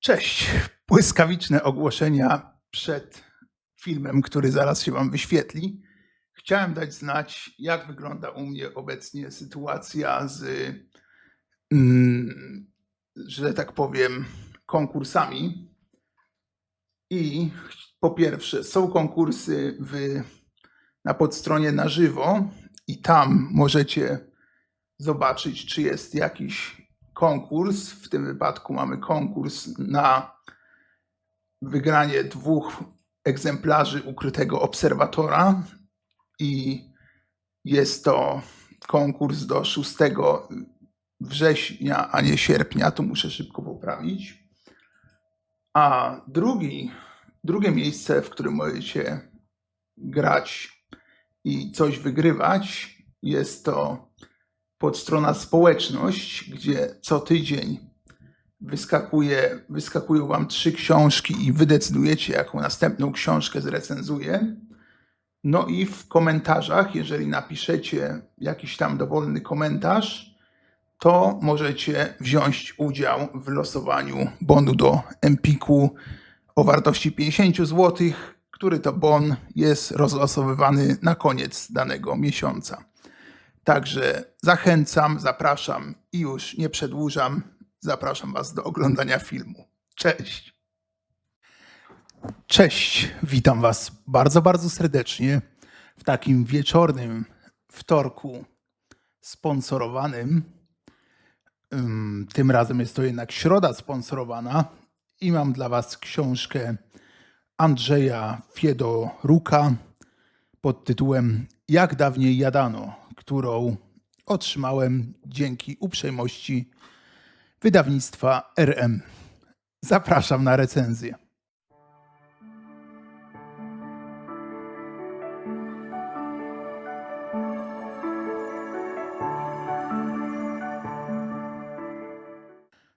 Cześć. Błyskawiczne ogłoszenia przed filmem, który zaraz się Wam wyświetli. Chciałem dać znać, jak wygląda u mnie obecnie sytuacja z, mm, że tak powiem, konkursami. I po pierwsze, są konkursy w, na podstronie na żywo, i tam możecie zobaczyć, czy jest jakiś konkurs. W tym wypadku mamy konkurs na wygranie dwóch egzemplarzy ukrytego obserwatora i jest to konkurs do 6 września, a nie sierpnia. Tu muszę szybko poprawić. A drugi, drugie miejsce, w którym możecie grać i coś wygrywać, jest to podstrona społeczność, gdzie co tydzień wyskakuje, wyskakują wam trzy książki i wy decydujecie, jaką następną książkę zrecenzuję. No i w komentarzach, jeżeli napiszecie jakiś tam dowolny komentarz, to możecie wziąć udział w losowaniu bonu do Empiku o wartości 50 zł, który to bon jest rozlosowywany na koniec danego miesiąca. Także zachęcam, zapraszam i już nie przedłużam. Zapraszam Was do oglądania filmu. Cześć. Cześć, witam Was bardzo, bardzo serdecznie w takim wieczornym wtorku sponsorowanym. Ym, Tym razem jest to jednak środa sponsorowana i mam dla Was książkę Andrzeja Fiedoruka pod tytułem Jak dawniej jadano, którą otrzymałem dzięki uprzejmości wydawnictwa RM. Zapraszam na recenzję.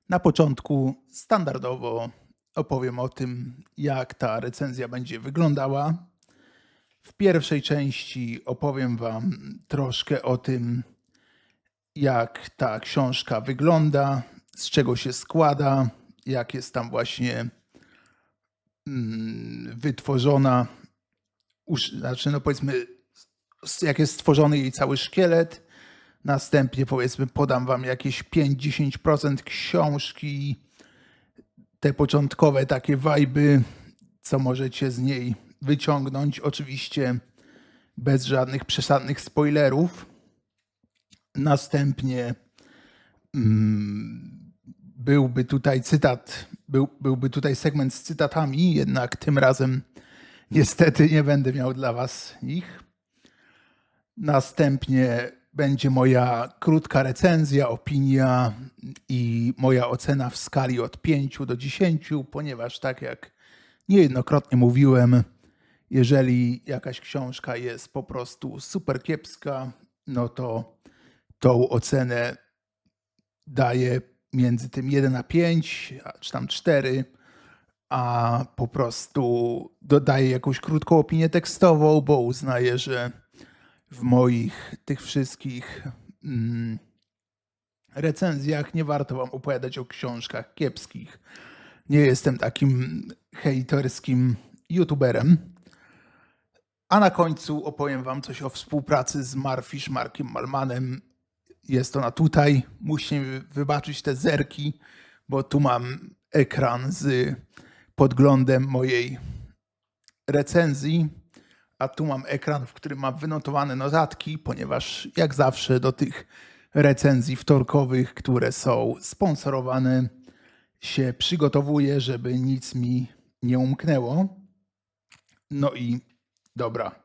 Na początku standardowo opowiem o tym, jak ta recenzja będzie wyglądała. W pierwszej części opowiem Wam troszkę o tym, jak ta książka wygląda, z czego się składa, jak jest tam właśnie mm, wytworzona, znaczy, no powiedzmy, jak jest stworzony jej cały szkielet. Następnie, powiedzmy, podam Wam jakieś 5-10% książki, te początkowe takie wajby, co możecie z niej wyciągnąć. Oczywiście bez żadnych przesadnych spoilerów. Następnie mm, byłby tutaj cytat, był, byłby tutaj segment z cytatami, jednak tym razem niestety nie będę miał dla Was ich. Następnie będzie moja krótka recenzja, opinia i moja ocena w skali od 5 do 10, ponieważ tak jak niejednokrotnie mówiłem, jeżeli jakaś książka jest po prostu super kiepska, no to tą ocenę daję między tym 1 a 5, a- czy tam 4, a po prostu dodaję jakąś krótką opinię tekstową, bo uznaję, że w moich tych wszystkich mm, recenzjach nie warto wam opowiadać o książkach kiepskich. Nie jestem takim hejterskim youtuberem. A na końcu opowiem wam coś o współpracy z Marfish, Markiem Malmanem. Jest ona tutaj. Musicie wybaczyć te zerki, bo tu mam ekran z podglądem mojej recenzji, a tu mam ekran, w którym mam wynotowane notatki, ponieważ jak zawsze do tych recenzji wtorkowych, które są sponsorowane, się przygotowuję, żeby nic mi nie umknęło. No i dobra.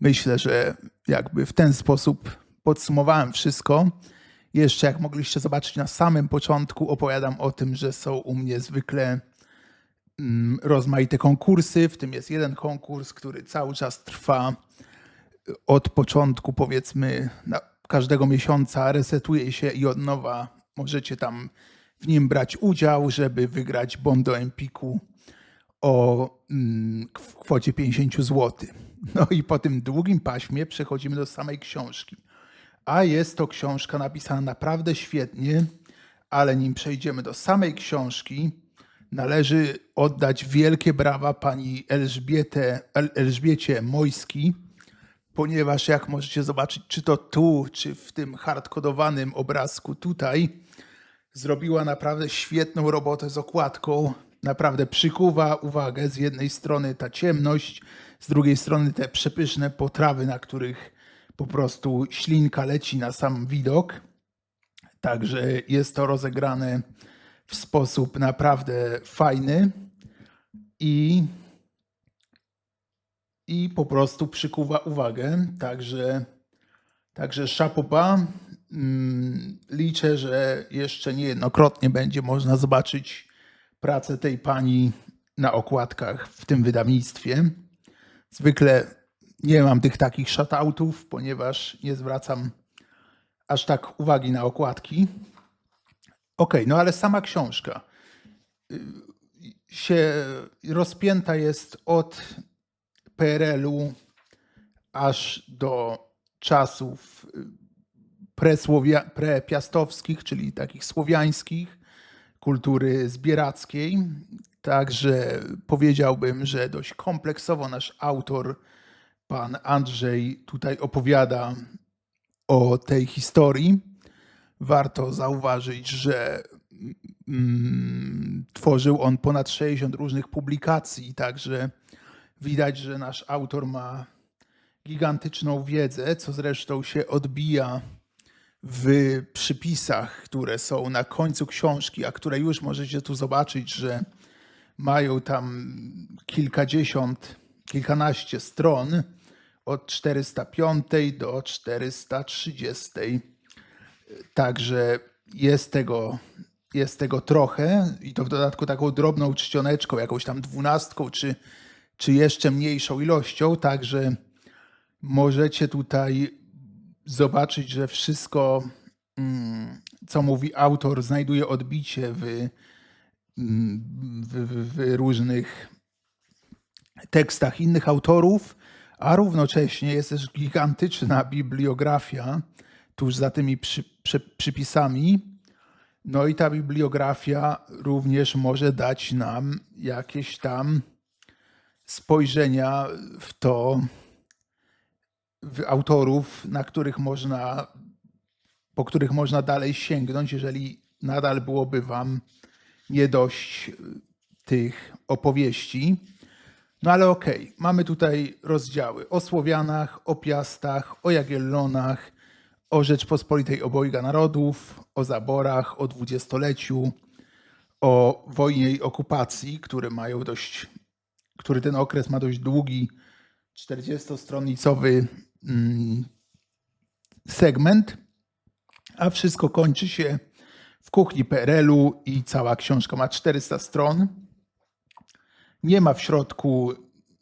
Myślę, że jakby w ten sposób podsumowałem wszystko. Jeszcze jak mogliście zobaczyć na samym początku, opowiadam o tym, że są u mnie zwykle mm, rozmaite konkursy. W tym jest jeden konkurs, który cały czas trwa od początku, powiedzmy, każdego miesiąca resetuje się i od nowa możecie tam w nim brać udział, żeby wygrać bon do Empiku o mm, kwocie 50 zł. No i po tym długim paśmie przechodzimy do samej książki. A jest to książka napisana naprawdę świetnie, ale nim przejdziemy do samej książki, należy oddać wielkie brawa pani Elżbietę, El- Elżbiecie Mojski, ponieważ jak możecie zobaczyć, czy to tu, czy w tym hardkodowanym obrazku tutaj, zrobiła naprawdę świetną robotę z okładką. Naprawdę przykuwa uwagę z jednej strony ta ciemność, z drugiej strony te przepyszne potrawy, na których po prostu ślinka leci na sam widok. Także jest to rozegrane w sposób naprawdę fajny i, i po prostu przykuwa uwagę. Także, także szapoba. Mm, Liczę, że jeszcze niejednokrotnie będzie można zobaczyć pracę tej pani na okładkach w tym wydawnictwie. Zwykle nie mam tych takich shoutoutów, ponieważ nie zwracam aż tak uwagi na okładki. Okej, no ale sama książka y, się rozpięta jest od PRL-u aż do czasów y, presłowia- prepiastowskich, czyli takich słowiańskich, kultury zbierackiej. Także powiedziałbym, że dość kompleksowo nasz autor, pan Andrzej, tutaj opowiada o tej historii. Warto zauważyć, że mm, tworzył on ponad 60 różnych publikacji, także widać, że nasz autor ma gigantyczną wiedzę, co zresztą się odbija w przypisach, które są na końcu książki, a które już możecie tu zobaczyć, że mają tam kilkadziesiąt, kilkanaście stron od 405 do 430. Także jest tego, jest tego trochę i to w dodatku taką drobną czcioneczką, jakąś tam dwunastką, czy, czy jeszcze mniejszą ilością. Także możecie tutaj zobaczyć, że wszystko, mm, co mówi autor, znajduje odbicie w, mm, w, w, w różnych tekstach innych autorów, a równocześnie jest też gigantyczna bibliografia tuż za tymi przy, przy, przypisami. No i ta bibliografia również może dać nam jakieś tam spojrzenia w to, autorów, na których można, po których można dalej sięgnąć, jeżeli nadal byłoby Wam nie dość y, tych opowieści. No ale okej, mamy tutaj rozdziały o Słowianach, o Piastach, o Jagiellonach, o Rzeczpospolitej Obojga Narodów, o zaborach, o dwudziestoleciu, o wojnie i okupacji, które mają dość, który ten okres ma dość długi, 40-stronnicowy mm, segment, a wszystko kończy się w kuchni PRL-u i cała książka ma 400 stron. Nie ma w środku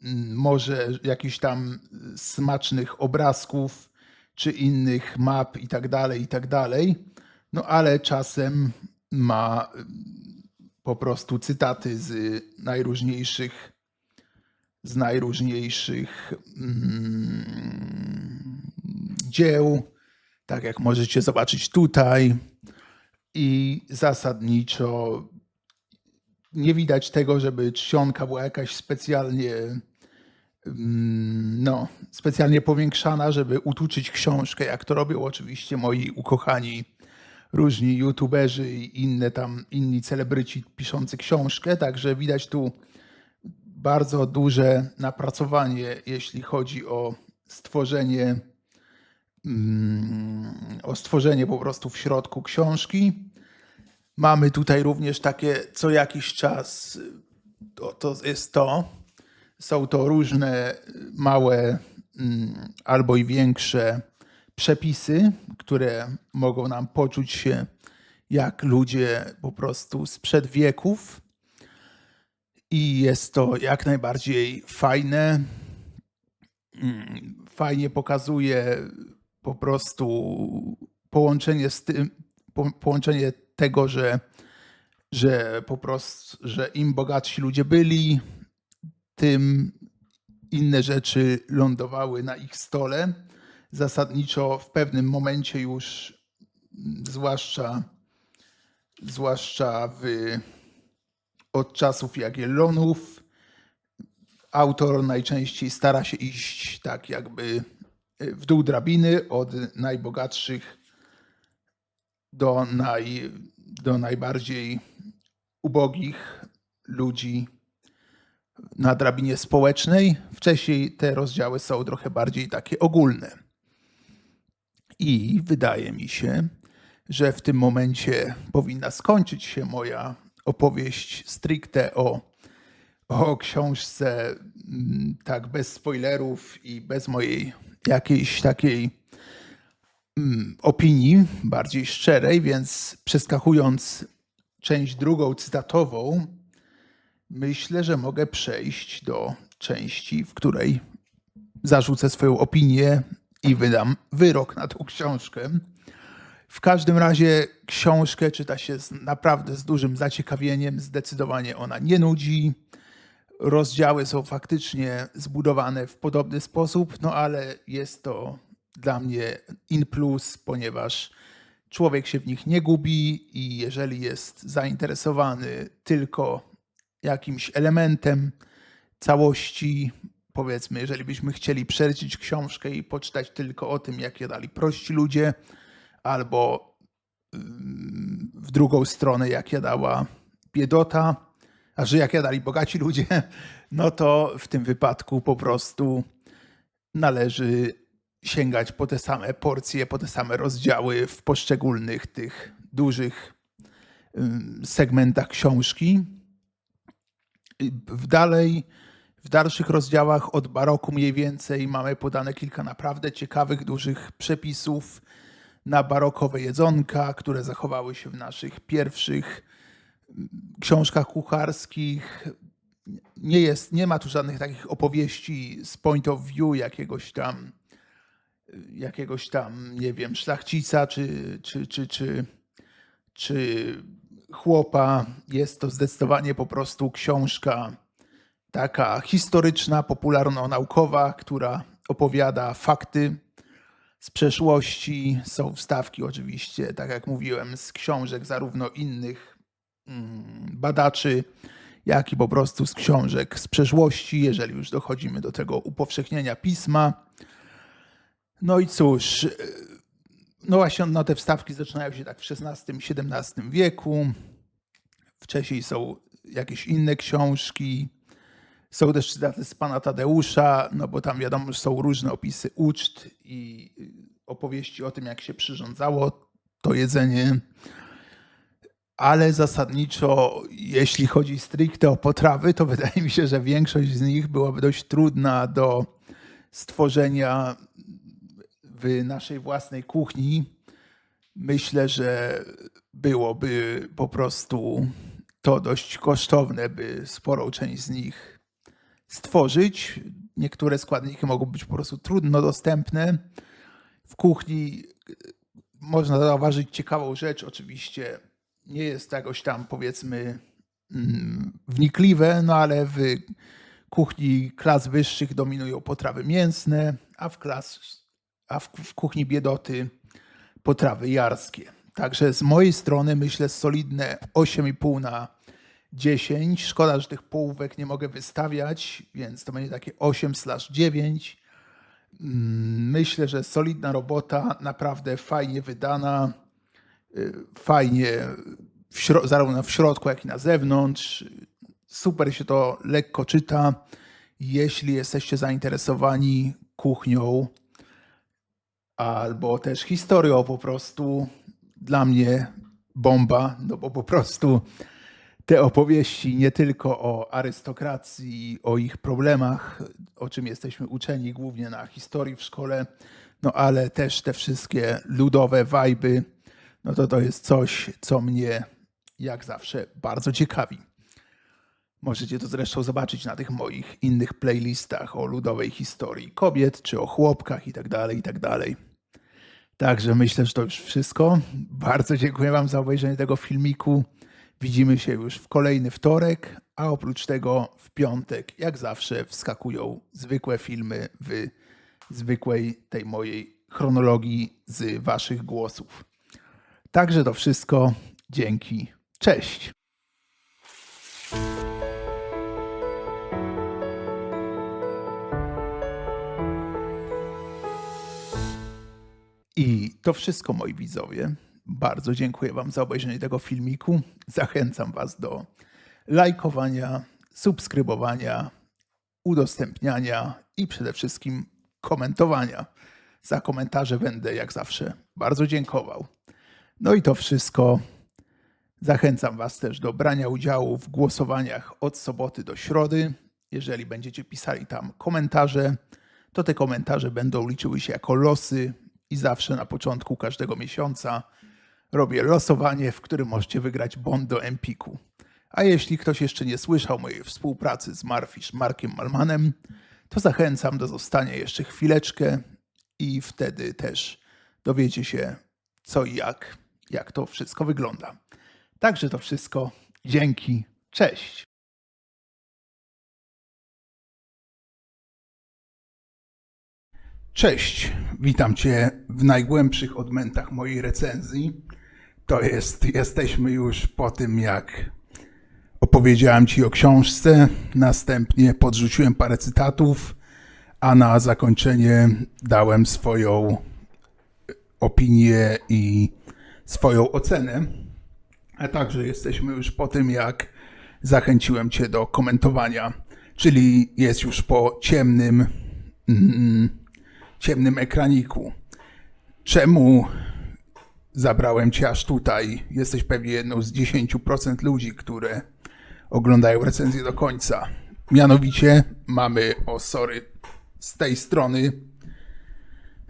mm, może jakichś tam smacznych obrazków czy innych map i tak dalej, i tak dalej. No ale czasem ma mm, po prostu cytaty z najróżniejszych z najróżniejszych mm, dzieł, tak jak możecie zobaczyć tutaj. I zasadniczo nie widać tego, żeby czcionka była jakaś specjalnie, mm, no, specjalnie powiększana, żeby utuczyć książkę, jak to robią oczywiście moi ukochani różni youtuberzy i inne tam, inni celebryci piszący książkę. Także widać tu bardzo duże napracowanie, jeśli chodzi o stworzenie, mm, o stworzenie po prostu w środku książki. Mamy tutaj również takie co jakiś czas, to, to jest to, są to różne małe mm, albo i większe przepisy, które mogą nam poczuć się jak ludzie po prostu sprzed wieków. I jest to jak najbardziej fajne. Fajnie pokazuje po prostu połączenie z tym, po- połączenie tego, że, że po prostu, że im bogatsi ludzie byli, tym inne rzeczy lądowały na ich stole. Zasadniczo w pewnym momencie już, zwłaszcza, zwłaszcza w od czasów Jagiellonów. Autor najczęściej stara się iść tak jakby w dół drabiny od najbogatszych do, naj, do najbardziej ubogich ludzi na drabinie społecznej. Wcześniej te rozdziały są trochę bardziej takie ogólne. I wydaje mi się, że w tym momencie powinna skończyć się moja opowieść stricte o, o książce, mm, tak bez spoilerów i bez mojej jakiejś takiej mm, opinii bardziej szczerej, więc przeskakując część drugą cytatową, myślę, że mogę przejść do części, w której zarzucę swoją opinię i wydam wyrok na tą książkę. W każdym razie książkę czyta się z, naprawdę z dużym zaciekawieniem. Zdecydowanie ona nie nudzi. Rozdziały są faktycznie zbudowane w podobny sposób, no ale jest to dla mnie in plus, ponieważ człowiek się w nich nie gubi i jeżeli jest zainteresowany tylko jakimś elementem całości, powiedzmy, jeżeli byśmy chcieli przelecić książkę i poczytać tylko o tym, jak jadali prości ludzie, albo ym, w drugą stronę, jak jadała biedota, a że jak jadali bogaci ludzie, no to w tym wypadku po prostu należy sięgać po te same porcje, po te same rozdziały w poszczególnych tych dużych ym, segmentach książki. W dalej, w dalszych rozdziałach od baroku mniej więcej mamy podane kilka naprawdę ciekawych, dużych przepisów na barokowe jedzonka, które zachowały się w naszych pierwszych mm, książkach kucharskich. Nie, jest, nie ma tu żadnych takich opowieści z point of view jakiegoś tam, jakiegoś tam, nie wiem, szlachcica czy, czy, czy, czy, czy chłopa. Jest to zdecydowanie po prostu książka taka historyczna, popularno-naukowa, która opowiada fakty z przeszłości. Są wstawki oczywiście, tak jak mówiłem, z książek zarówno innych mm, badaczy, jak i po prostu z książek z przeszłości, jeżeli już dochodzimy do tego upowszechnienia pisma. No i cóż, y, no właśnie no te wstawki zaczynają się tak w XVI-XVII wieku. Wcześniej są jakieś inne książki. Są też cytaty z pana Tadeusza, no bo tam wiadomo, że są różne opisy uczt i opowieści o tym, jak się przyrządzało to jedzenie. Ale zasadniczo, jeśli chodzi stricte o potrawy, to wydaje mi się, że większość z nich byłaby dość trudna do stworzenia w naszej własnej kuchni. Myślę, że byłoby po prostu to dość kosztowne, by sporą część z nich stworzyć. Niektóre składniki mogą być po prostu trudno dostępne. W kuchni y, można zauważyć ciekawą rzecz, oczywiście nie jest to jakoś tam powiedzmy mm, wnikliwe, no ale w kuchni klas wyższych dominują potrawy mięsne, a w, klas, a w, w kuchni biedoty potrawy jarskie. Także z mojej strony myślę solidne 8,5 na 10. Szkoda, że tych połówek nie mogę wystawiać, więc to będzie takie 8 slash 9. Mm, Myślę, że solidna robota, naprawdę fajnie wydana, y, fajnie w zarówno w środku, jak i na zewnątrz. Super się to lekko czyta. Jeśli jesteście zainteresowani kuchnią albo też historią po prostu, dla mnie bomba, no bo po prostu te opowieści nie tylko o arystokracji, o ich problemach, o czym jesteśmy uczeni głównie na historii w szkole, no ale też te wszystkie ludowe wajby, no to to jest coś, co mnie jak zawsze bardzo ciekawi. Możecie to zresztą zobaczyć na tych moich innych playlistach o ludowej historii kobiet, czy o chłopkach i tak dalej, i tak. Także myślę, że to już wszystko. Bardzo dziękuję Wam za obejrzenie tego filmiku. Widzimy się już w kolejny wtorek, a oprócz tego w piątek, jak zawsze, wskakują zwykłe filmy w zwykłej tej mojej chronologii z Waszych głosów. Także to wszystko. Dzięki. Cześć. I to wszystko, moi widzowie. Bardzo dziękuję Wam za obejrzenie tego filmiku. Zachęcam Was do lajkowania, subskrybowania, udostępniania i przede wszystkim komentowania. Za komentarze będę jak zawsze bardzo dziękował. No i to wszystko. Zachęcam Was też do brania udziału w głosowaniach od soboty do środy. Jeżeli będziecie pisali tam komentarze, to te komentarze będą liczyły się jako losy i zawsze na początku każdego miesiąca robię losowanie, w którym możecie wygrać bon do Empiku. A jeśli ktoś jeszcze nie słyszał mojej współpracy z Marfisz Markiem Malmanem, to zachęcam do zostania jeszcze chwileczkę i wtedy też dowiecie się co i jak, jak to wszystko wygląda. Także to wszystko. Dzięki. Cześć. Cześć, witam Cię w najgłębszych odmętach mojej recenzji. To jest, jesteśmy już po tym, jak opowiedziałem Ci o książce, następnie podrzuciłem parę cytatów, a na zakończenie dałem swoją opinię i swoją ocenę. A także jesteśmy już po tym, jak zachęciłem Cię do komentowania, czyli jest już po ciemnym, mm, ciemnym ekraniku. Czemu zabrałem Cię aż tutaj? Jesteś pewnie jedną z 10% ludzi, które oglądają recenzję do końca. Mianowicie mamy, o sorry, z tej strony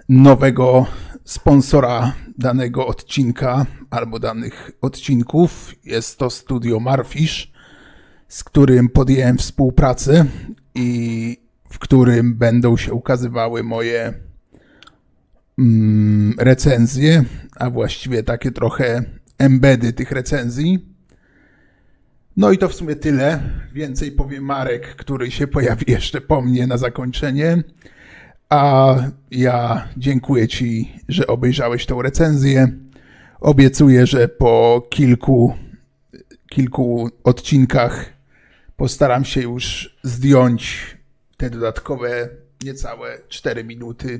nowego sponsora danego odcinka albo danych odcinków. Jest to studio Marfish, z którym podjąłem współpracę i w którym będą się ukazywały moje mm, recenzje, a właściwie takie trochę embedy tych recenzji. No i to w sumie tyle. Więcej powie Marek, który się pojawi jeszcze po mnie na zakończenie. A ja dziękuję Ci, że obejrzałeś tą recenzję. Obiecuję, że po kilku, kilku odcinkach postaram się już zdjąć te dodatkowe niecałe 4 minuty,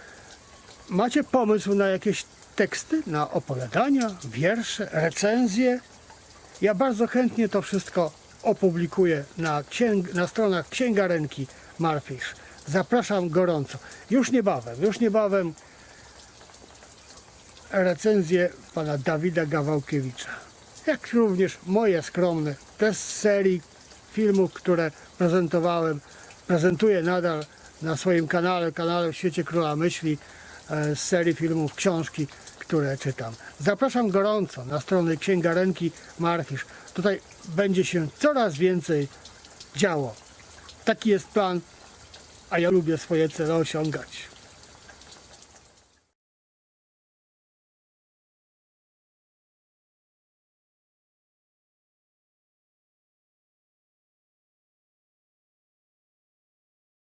Macie pomysł na jakieś teksty, na opowiadania, wiersze, recenzje? Ja bardzo chętnie to wszystko opublikuję na, księg, na stronach księgarenki Marfish. Zapraszam gorąco. Już niebawem, już niebawem recenzję pana Dawida Gawałkiewicza. Jak również moje skromne, też z serii filmów, które prezentowałem, prezentuję nadal na swoim kanale, kanale w Świecie Króla Myśli, z serii filmów książki które czytam. Zapraszam gorąco na stronę księgarenki Marfisz. Tutaj będzie się coraz więcej działo. Taki jest plan, a ja lubię swoje cele osiągać.